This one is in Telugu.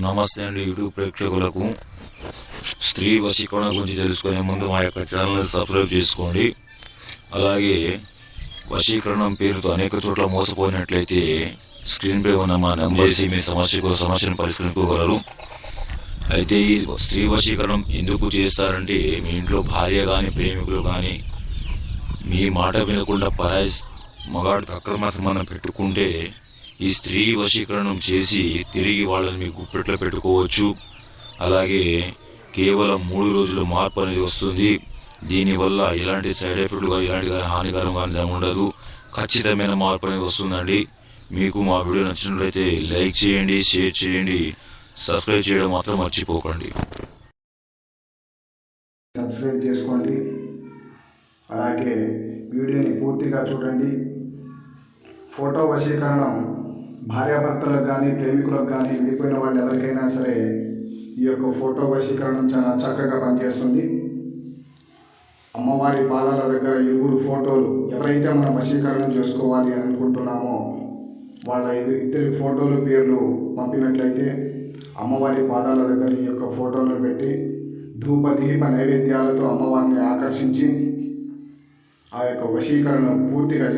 నమస్తే అండి యూట్యూబ్ ప్రేక్షకులకు స్త్రీ వశీకరణ గురించి తెలుసుకునే ముందు మా యొక్క ఛానల్ సబ్స్క్రైబ్ చేసుకోండి. అలాగే వశీకరణం పేరుతో అనేక చోట్ల మోసపోయినట్లయితే స్క్రీన్ పై ఉన్న మా నెంబర్ చేసి మీ సమస్యకు సమస్యను పరిష్కరించుకోగలరు. అయితే ఈ స్త్రీ వశీకరణం ఎందుకు చేస్తారంటే మీ ఇంట్లో భార్య కానీ ప్రేమికులు కానీ మీ మాట వినకుండా పరాయి మగాడితో అక్రమ సంబంధం పెట్టుకుంటే ఈ స్త్రీ వశీకరణం చేసి తిరిగి వాళ్ళని మీ గుప్పెట్లో పెట్టుకోవచ్చు. అలాగే కేవలం మూడు రోజులు మార్పు అనేది వస్తుంది. దీనివల్ల ఎలాంటి సైడ్ ఎఫెక్ట్లు కానీ ఎలాంటి కానీ హానికరం కానీ ఉండదు. ఖచ్చితమైన మార్పు అనేది వస్తుందండి. మీకు మా వీడియో నచ్చినట్లయితే లైక్ చేయండి షేర్ చేయండి సబ్స్క్రైబ్ చేయడం మాత్రం మర్చిపోకండి. సబ్స్క్రైబ్ చేసుకోండి. అలాగే వీడియోని పూర్తిగా చూడండి. ఫోటో వశీకరణం భార్యాభర్తలకు కానీ ప్రేమికులకు కానీ విడిపోయిన వాళ్ళు ఎవరికైనా సరే ఈ యొక్క ఫోటో వశీకరణం చాలా చక్కగా పనిచేస్తుంది. అమ్మవారి పాదాల దగ్గర ఇరువురు ఫోటోలు ఎవరైతే మనం వశీకరణం చేసుకోవాలి అని అనుకుంటున్నామో వాళ్ళ ఇద్దరి ఫోటోలు పేర్లు పంపినట్లయితే అమ్మవారి పాదాల దగ్గర ఈ యొక్క ఫోటోలు పెట్టి ధూప దీప నైవేద్యాలతో అమ్మవారిని ఆకర్షించి ఆ యొక్క వశీకరణ పూర్తిగా